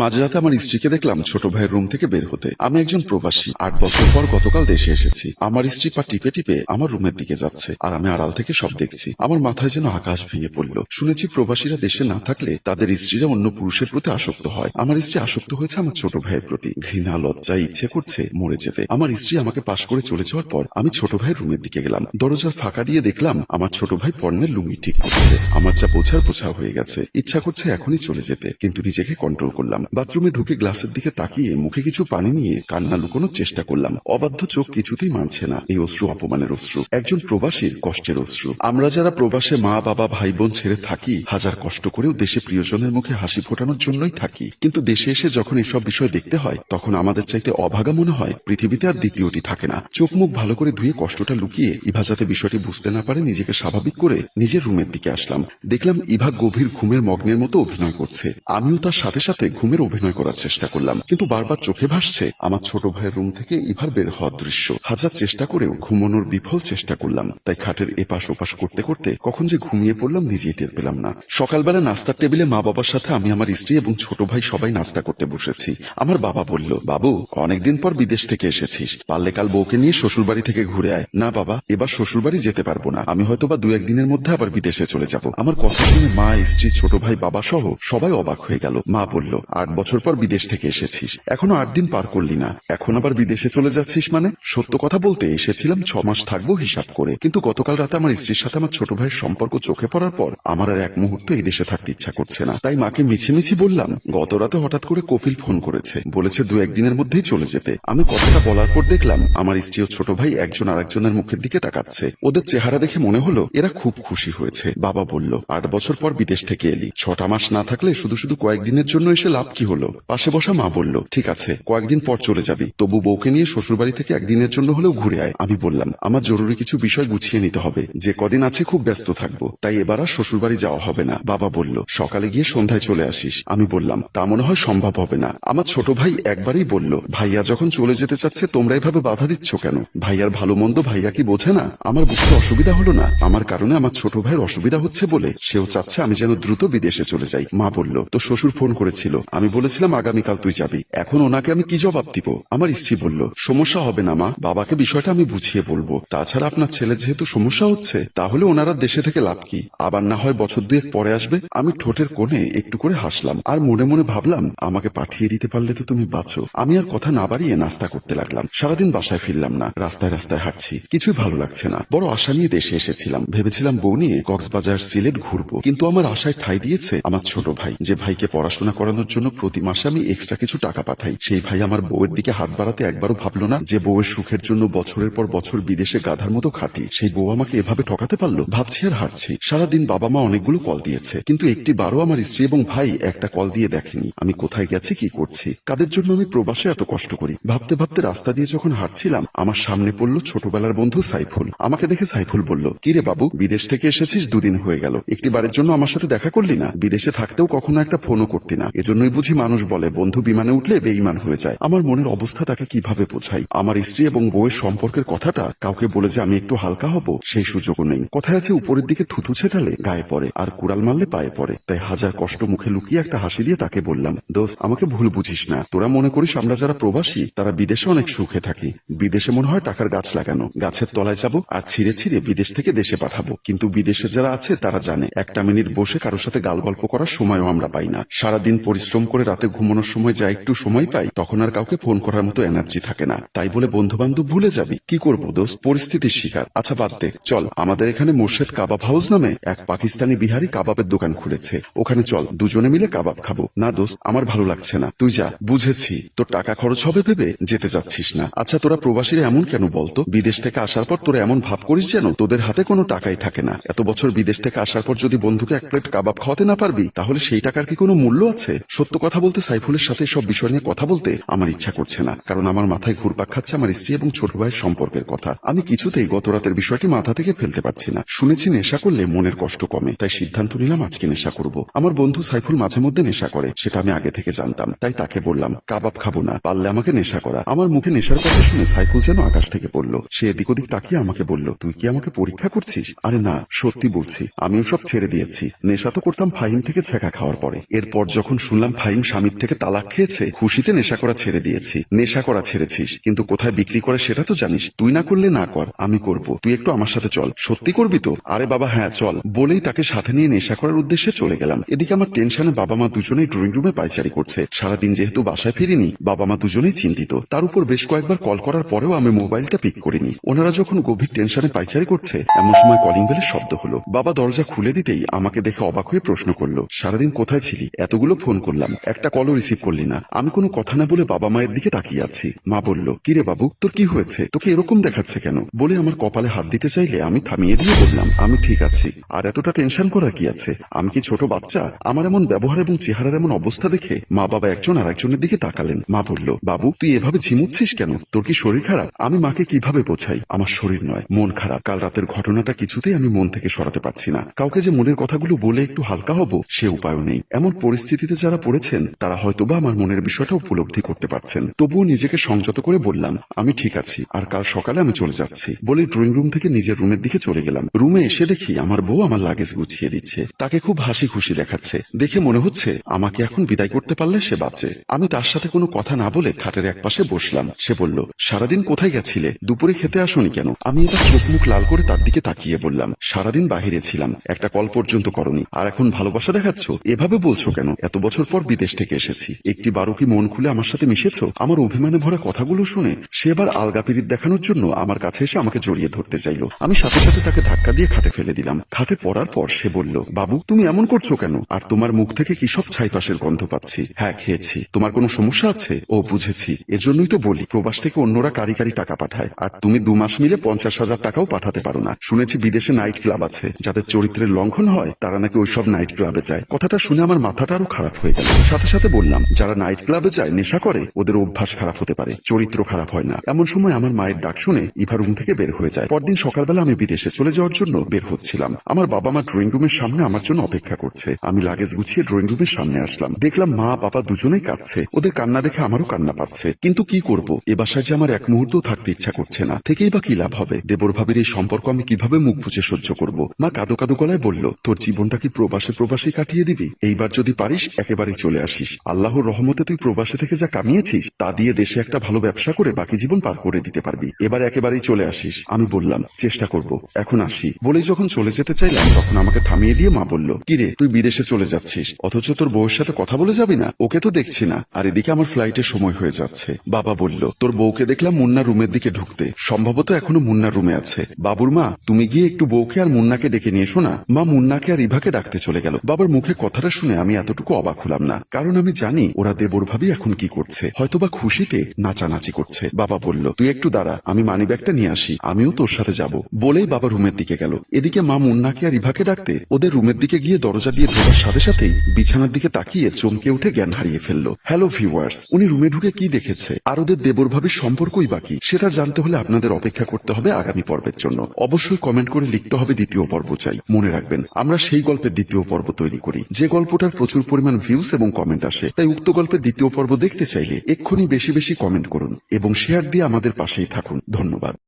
মাঝরাতে আমার স্ত্রীকে দেখলাম ছোট ভাইয়ের রুম থেকে বের হতে। আমি একজন প্রবাসী। আট বছর পর গতকাল দেশে এসেছি। আমার স্ত্রী পা টিপে টিপে আমার রুমের দিকে যাচ্ছে আর আমি আড়াল থেকে সব দেখছি। আমার মাথায় যেন আকাশ ভেঙে পড়ল। শুনেছি প্রবাসীরা দেশে না থাকলে তাদের স্ত্রীরা অন্য পুরুষের প্রতি আসক্ত হয়। আমার স্ত্রী আসক্ত হয়েছে আমার ছোট ভাইয়ের প্রতি। ঘৃণা লজ্জায় ইচ্ছে করছে মরে যেতে। আমার স্ত্রী আমাকে পাশ করে চলে যাওয়ার পর আমি ছোট ভাইয়ের রুমের দিকে গেলাম। দরজার ফাঁকা দিয়ে দেখলাম আমার ছোট ভাই পর্ণের লুঙ্গি ঠিক করছে। আমার যা বোঝার বোঝা হয়ে গেছে। ইচ্ছা করছে এখনই চলে যেতে, কিন্তু নিজেকে কন্ট্রোল করলাম। বাথরুমে ঢুকে গ্লাসের দিকে তাকিয়ে মুখে কিছু পানি নিয়ে কান্না লুকোনোর চেষ্টা করলাম। অবাধ্য চোখ কিছুতেই মানছে না এই অশ্রু, অপমানের অশ্রু। একজন প্রবাসীর কষ্টের অশ্রু। আমরা যারা প্রবাসে মা, বাবা, ভাই, বোন ছেড়ে থাকি, হাজার কষ্ট করেও দেশে প্রিয়জনের মুখে হাসি ফোটানোর জন্যই থাকি। কিন্তু দেশে এসে যখন এসব বিষয় দেখতে হয়, তখন আমাদের চাইতে অভাগা মনে হয়, পৃথিবীতে আর দ্বিতীয়টি থাকে না। চোখ মুখ ভালো করে ধুয়ে কষ্টটা লুকিয়ে ইভা যাতে বিষয়টি বুঝতে না পারে, নিজেকে স্বাভাবিক করে নিজের রুমের দিকে আসলাম। দেখলাম ইভা গভীর ঘুমের মগ্নের মতো অভিনয় করছে। আমিও তার সাথে সাথে ঘুমের অভিনয় করার চেষ্টা করলাম। কিন্তু বারবার চোখে ভাসছে আমার ছোট ভাইয়ের রুম থেকে ইভার বের হওয়ার দৃশ্য। হাজার চেষ্টা করেও ঘুমানোর বিফল চেষ্টা করলাম। তাই খাটের এপাশ ওপাশ করতে করতে কখন যে ঘুমিয়ে পড়লাম নিজেই টের পেলাম না। সকালবেলা নাস্তার টেবিলে মা বাবার সাথে আমি, আমার স্ত্রী এবং ছোট ভাই সবাই নাস্তা করতে বসেছি। আমার বাবা বলল, বাবু, অনেকদিন পর বিদেশ থেকে এসেছিস। পারলে কাল বউকে নিয়ে শ্বশুর বাড়ি থেকে ঘুরে আয়। না বাবা, এবার শ্বশুর বাড়ি যেতে পারব না। আমি হয়তো বা দু একদিনের মধ্যে আবার বিদেশে চলে যাব। আমার কথা শুনে মা, স্ত্রী, ছোট ভাই, বাবা সহ সবাই অবাক হয়ে গেল। মা বলল আট বছর পর বিদেশ থেকে এসেছিস। এখনও আট দিন পার করলি না। এখন আবার বিদেশে চলে যাচ্ছিস মানে? সত্য কথা বলতে এসেছিলাম ছ মাস থাকব হিসাব করে। কিন্তু গতকাল রাতে আমার স্ত্রীর সাথে আমার ছোট ভাইয়ের সম্পর্ক চোখে পড়ার পর আমার আর এক মুহূর্ত এই দেশে থাকতে ইচ্ছা করছে না। তাই মাকে মিছিমিছি বললাম, গত রাতে হঠাৎ করে কপিল ফোন করেছে। বলেছে দু একদিনের মধ্যেই চলে যেতে। আমি কথাটা বলার পর দেখলাম, আমার স্ত্রী ও ছোট ভাই একজন আরেকজনের মুখের দিকে তাকাচ্ছে। ওদের চেহারা দেখে মনে হলো এরা খুব খুশি হয়েছে। বাবা বলল, আট বছর পর বিদেশ থেকে এলি। ছটা মাস না থাকলে শুধু শুধু কয়েকদিনের জন্য এসে লাভ কি হলো? পাশে বসা মা বলল, ঠিক আছে, কয়েকদিন পর চলে যাবি। তবু বউকে নিয়ে শ্বশুর বাড়ি থেকে একদিনের জন্য হলেও ঘুরে আয়। আমি বললাম, আমার জরুরি কিছু বিষয় গুছিয়ে নিতে হবে। যে কদিন আছে খুব ব্যস্ত থাকব। তাই এবার আর শ্বশুর বাড়ি যাওয়া হবে না। বাবা বলল, সকালে গিয়ে সন্ধ্যায় চলে আসিস। আমি বললাম, তা মনে হয় সম্ভব হবে না। আমার ছোট ভাই একবারই বলল, ভাইয়া যখন চলে যেতে চাচ্ছে, তোমরা এভাবে বাধা দিচ্ছ কেন? ভাইয়ার ভালো মন্দ ভাইয়া কি বোঝে না? আমার বুঝতে অসুবিধা হলো না। আমার কারণে আমার ছোট ভাইয়ের অসুবিধা হচ্ছে বলে সেও চাচ্ছে আমি যেন দ্রুত বিদেশে চলে যাই। মা বলল তো শ্বশুর ফোন করেছিল। আমি বলেছিলাম আগামীকাল তুই যাবি। এখন ওনাকে আমি কি জবাব দিব? আমার স্ত্রী বলল, সমস্যা হবে না, মা। বাবাকে বিষয়টা আমি বুঝিয়ে বলব। তাছাড়া আপনার ছেলে যেহেতু সমস্যা হচ্ছে, তাহলে ওনারা দেশে থেকে লাভ কি? আবার না হয় বছর দুয়েক পরে আসবে, আমি ঠোঁটের কোণে একটু করে হাসলাম। আর মনে মনে ভাবলাম, আমাকে পাঠিয়ে দিতে পারলে তো তুমি বাঁচো। আমি আর কথা না বাড়িয়ে নাস্তা করতে লাগলাম। সারাদিন বাসায় ফিরলাম না, রাস্তায় রাস্তায় হাঁটছি। কিছুই ভালো লাগছে না। বড় আশা নিয়ে দেশে এসেছিলাম। ভেবেছিলাম বউ নিয়ে কক্সবাজার সিলেট ঘুরবো। কিন্তু আমার আশায় ঠাই দিয়েছে আমার ছোট ভাই, যে ভাইকে পড়াশোনা করানোর জন্য প্রতি মাসে আমি এক্সট্রা কিছু টাকা পাঠাই। সেই ভাই আমার বউয়ের দিকে হাত বাড়াতে একবারও ভাবলো না যে বউয়ের সুখের জন্য বছরের পর বছর বিদেশে গাধার মতো খাটি। সেই বউ আমাকে এভাবে ঠকাতে পারল? ভাবছি আর হারছি সারাদিন বাবা মা অনেকগুলো কল দিয়েছে। কিন্তু একটি বারও আমার স্ত্রী এবং ভাই একটা কল দিয়ে দেখেনি। আমি কোথায় গেছি, কি করছি? কাদের জন্য আমি প্রবাসে এত কষ্ট করি? ভাবতে ভাবতে রাস্তা দিয়ে যখন হাঁটছিলাম, আমার সামনে পড়ল ছোটবেলার বন্ধু সাইফুল। আমাকে দেখে সাইফুল বলল, কিরে বাবু, বিদেশ থেকে এসেছিস? দুদিন হয়ে গেল। একটি বারের জন্য আমার সাথে দেখা করলি না? বিদেশে থাকতেও কখনো একটা ফোনও করতি না। এজন্যই বুঝি মানুষ বলে, বন্ধু বিমানে উঠলে বেইমান হয়ে যায়। আমার মনের অবস্থা তাকে কীভাবে বোঝাই? আমার স্ত্রী এবং বউয়ের সম্পর্কের কথাটা কাউকে বলে যে আমি একটু হালকা হব, সেই সুযোগও নেই। কথায় আছে, উপরের দিকে থুতু ছেটালে গায়ে পড়ে আর কুড়াল মারলে পায়ে পড়ে। তাই হাজার কষ্ট মুখে লুকিয়ে একটা হাসি দিয়ে তাকে বললাম, দোস্ত, আমাকে ভুল বুঝিস না। তোরা মনে করিস আমরা যারা প্রবাসী, তারা বিদেশে অনেক সুখে থাকি। বিদেশে মনে হয় টাকার গাছ লাগানো। গাছের তলায় যাব আর ছিঁড়ে ছিঁড়ে বিদেশ থেকে দেশে পাঠাবো। কিন্তু বিদেশে যারা আছে তারা জানে, একটা মিনিট বসে কারোর সাথে গাল গল্প করার সময়ও আমরা পাই না। সারাদিন পরিশ্রম করে রাতে ঘুমানোর সময় যা একটু সময় পাই, তখন আর কাউকে ফোন করার মতো এনার্জি থাকে না। তাই বলে বন্ধু বান্ধব ভুলে যাবি। কি করব দোস্ত? পরিস্থিতির শিকার। আচ্ছা বাদ দে। চল, আমাদের এখানে মোর্শেদ কাবাব হাউস নামে এক পাকিস্তানি বিহারি কাবাবের দোকান খুলেছে। ওখানে চল, দুজনে মিলে কাবাব খাব। না দোস্ত, আমার ভালো লাগছে না। তুই যা, বুঝেছি। তোর টাকা খরচ হবে ভেবে যেতে যাচ্ছিস না। আচ্ছা তোরা প্রবাসীরা এমন কেন বলতো? বিদেশ থেকে আসার পর তোরা এমন ভাব করিস যেন তোদের হাতে কোনো টাকাই থাকে না। এত বছর বিদেশ থেকে আসার পর যদি বন্ধুকে এক প্লেট কাবাব খাওয়াতে না পারবি, তাহলে সেই টাকার কি কোনো মূল্য আছে? সত্য কথা বলতে সাইফুলের সাথে সব বিষয় নিয়ে কথা বলতে আমার ইচ্ছা করছে না, কারণ আমার মাথায় ঘুরপাক খাচ্ছে আমার স্ত্রী এবং ছোট ভাইয়ের সম্পর্কের কথা। আমি কিছুতেই গত রাতের বিষয়টি মাথা থেকে ফেলতে পারছি না। শুনেছি নেশা করলে মনের কষ্ট কমে, তাই সিদ্ধান্ত নিলাম আজকে নেশা করব। আমার বন্ধু সাইফুল মাঝে মধ্যে নেশা করে, সেটা আমি আগে থেকে জানতাম, তাই তাকে বললাম, কাবাব খাব না, পারলে আমাকে নেশা করা। আমার মুখে নেশার কথা শুনে সাইফুল যেন আকাশ থেকে পড়ল। সে এদিক ওদিক তাকিয়ে আমাকে বলল, তুই কি আমাকে পরীক্ষা করছিস? আরে না, সত্যি বলছি, আমিও সব ছেড়ে দিয়েছি। নেশা তো করতাম ফাহিম থেকে ছেঁকা খাওয়ার পরে। এরপর যখন শুনলাম ফাহিম স্বামীর থেকে তালাক খেয়েছে, খুশিতে নেশা করা ছেড়ে দিয়েছি। নেশা করা ছেড়েছিস, কিন্তু কোথায় বিক্রি করে সেটা তো জানিস। তুই না করলে না কর, আমি করব। তুই একটু আমার সাথে চল। সত্যি করবি তো? আরে বাবা হ্যাঁ চল। বলেই তাকে সাথে নিয়ে নেশা করার উদ্দেশ্যে চলে গেলাম। এদিকে আমার টেনশনে বাবা মা দুজনেই ড্রয়িং রুমে পাইচারি করছে। সারাদিন যেহেতু বাসায় ফিরিনি বাবা মা দুজনেই চিন্তিত। তার উপর বেশ কয়েকবার কল করার পরেও আমি মোবাইলটা পিক করিনি। ওনারা যখন গভীর টেনশনে পাইচারি করছে, এমন সময় কলিং বেলের শব্দ হলো। বাবা দরজা খুলে দিতেই আমাকে দেখে অবাক হয়ে প্রশ্ন করল, সারাদিন কোথায় ছিলি? এতগুলো ফোন করলাম। একটা কলও রিসিভ করলি না। আমি কোনো কথা না বলে বাবা মায়ের দিকে তাকিয়ে আছি। মা বলল কিরে বাবু, তোর কি হয়েছে? তোকে এরকম দেখাচ্ছে কেন? বলে আমার কপালে হাত দিতে চাইলে আমি থামিয়ে দিয়ে বললাম, আমি ঠিক আছি। আর এতটা টেনশন করার কি আছে? আমি কি ছোট বাচ্চা? আমার এমন ব্যবহার এবং চেহারার এমন অবস্থা দেখে মা বাবা একজন আর একজনের দিকে তাকালেন। মা বলল, বাবু, তুই এভাবে ঝিমুচ্ছিস কেন? তোর কি শরীর খারাপ? আমি মাকে কীভাবে বোঝাই? আমার শরীর নয়, মন খারাপ। কাল রাতের ঘটনাটা কিছুতেই আমি মন থেকে সরাতে পারছি না। কাউকে যে মনের কথাগুলো বলে একটু হালকা হব, সে উপায় নেই। এমন পরিস্থিতিতে যারা পড়েছেন তারা হয়তোবা আমার মনের বিষয়টা উপলব্ধি করতে পারছেন। তবুও নিজেকে সংযত করে বললাম, আমি ঠিক আছি, আর কাল সকালে আমি চলে যাচ্ছি। বলে ড্রয়িং রুম থেকে নিজের রুমের দিকে চলে গেলাম। রুমে এসে দেখি আমার বউ আমার লাগেজ গুছিয়ে দিচ্ছে। তাকে খুব হাসি খুশি দেখাচ্ছে। দেখে মনে হচ্ছে, আমাকে এখন বিদায় করতে পারলে সে বাঁচে। আমি তার সাথে কোনো কথা না বলে খাটের এক পাশে বসলাম। সে বলল, সারাদিন কোথায় গেছিলে? দুপুরে খেতে আসনি কেন? আমি এবার চোখ মুখ লাল করে তার দিকে তাকিয়ে বললাম, সারাদিন বাহিরে ছিলাম, একটা কল পর্যন্ত করনি, আর এখন ভালোবাসা দেখাচ্ছ? এভাবে বলছো কেন? এত বছর পর বিদেশ থেকে এসেছি। একটি বারো কি মন খুলে আমার সাথে মিশেছ? আমার অভিমানে ভরা কথাগুলো শুনে সে এবার আলগা পিরিত দেখানোর জন্য আমার কাছে এসে আমাকে জড়িয়ে ধরতে চাইলো। আমি সাথে সাথে তাকে ধাক্কা দিয়ে খাটে ফেলে দিলাম। খাটে পড়ার পর সে বলল, বাবু, তুমি এমন করছ কেন? আর তোমার মুখ থেকে কি সব ছাইপাশের গন্ধ পাচ্ছি? হ্যাঁ খেয়েছি। তোমার কোনো সমস্যা আছে? ও, বুঝেছি। এজন্যই তো বলি, প্রবাস থেকে অন্যরা কারি কারি টাকা পাঠায়। আর তুমি দু মাস মিলে পঞ্চাশ হাজার টাকাও পাঠাতে পারো না। শুনেছি বিদেশে নাইট ক্লাব আছে। যাদের চরিত্রের লঙ্ঘন হয়, তারা নাকি ওইসব নাইট ক্লাবে যায়। কথাটা শুনে আমার মাথাটা আরও খারাপ হয়ে গেল। সাথে সাথে বললাম, যারা নাইট ক্লাবে যায়, নেশা করে, ওদের অভ্যাস খারাপ হতে পারে, চরিত্র খারাপ হয় না। এমন সময় আমার মায়ের ডাক শুনে ইভা রুম থেকে বের হয়ে যায়। পরদিন সকালবেলা আমি বিদেশে চলে যাওয়ার জন্য বের হচ্ছিলাম। আমার বাবা মা ড্রয়িং রুমের সামনে আমার জন্য অপেক্ষা করছে। আমি লাগেজ গুছিয়ে ড্রয়িং রুমের সামনে আসলাম। দেখলাম মা, বাবা দুজনেই কাঁদছে। ওদের কান্না দেখে আমারও কান্না পাচ্ছে। কিন্তু কি করব? এ বাসায় যে আমার এক মুহূর্ত থাকতে ইচ্ছা করছে না। থেকেই বা কি লাভ হবে? দেবর ভাবির এই সম্পর্ক আমি কীভাবে মুখ বুঝে সহ্য করব? মা কাদো কাদো গলায় বলল, তোর জীবনটা কি প্রবাসে প্রবাসে কাটিয়ে দিবি? এইবার যদি পারিস একেবারেই চলে আসিস। আল্লাহর রহমতে তুই প্রবাসে থেকে যা কামিয়েছিস, তা দিয়ে দেশে একটা ভালো ব্যবসা করে বাকি জীবন পার করে দিতে পারবি। এবার একেবারেই চলে আসিস। আমি বললাম, চেষ্টা করব, এখন আসি। বলেই যখন চলে যেতে চাইলাম, তখন আমাকে থামিয়ে দিয়ে মা বলল কিরে তুই বিদেশে চলে যাচ্ছিস? অথচ তোর বউয়ের সাথে কথা বলে যাবি না? ওকে তো দেখছি না। আর এদিকে আমার ফ্লাইটের সময় হয়ে যাচ্ছে। বাবা বলল, তোর বউকে দেখলাম মুন্না রুমের দিকে ঢুকতে। সম্ভবত এখনও মুন্না রুমে আছে। বাবুর মা, তুমি গিয়ে একটু বউকে আর মুন্নাকে ডেকে নিয়ে শোনা মা মুন্নাকে আর ইভাকে ডাকতে চলে গেল। বাবার মুখে কথাটা শুনে আমি এতটুকু অবাক হলাম না। কারণ আমি জানি ওরা দেবর ভাবি এখন কি করছে। হয়তোবা খুশিতে নাচানাচি করছে। বাবা বলল, তুই একটু দাঁড়া, আমি মানি ব্যাগটা নিয়ে আসি, আমিও তোর সাথে যাব। বলেই বাবা রুমের দিকে গেল। এদিকে মা মুন্নাকে আর ইভাকে ডাকতে ওদের রুমের দিকে গিয়ে দরজা দিয়ে ঢোকার সাথে সাথেই বিছানার দিকে তাকিয়ে চমকে উঠে জ্ঞান হারিয়ে ফেলল। হ্যালো ভিউয়ার্স উনি রুমে ঢুকে কি দেখেছে? আর ওদের দেবর ভাবির সম্পর্কই বাকি সেটা জানতে হলে আপনাদের অপেক্ষা করতে হবে আগামী পর্বের জন্য। অবশ্যই কমেন্ট করে লিখতে হবে দ্বিতীয় পর্ব চাই। মনে রাখবেন, আমরা সেই গল্পের দ্বিতীয় পর্ব তৈরি করি। যে গল্পটার প্রচুর পরিমাণ ভিউজ এবং কমেন্ট আসে। তাই উক্ত গল্পের দ্বিতীয় পর্ব দেখতে চাইলে এক্ষুনি বেশি বেশি কমেন্ট করুন এবং শেয়ার দিয়ে আমাদের পাশেই থাকুন। ধন্যবাদ।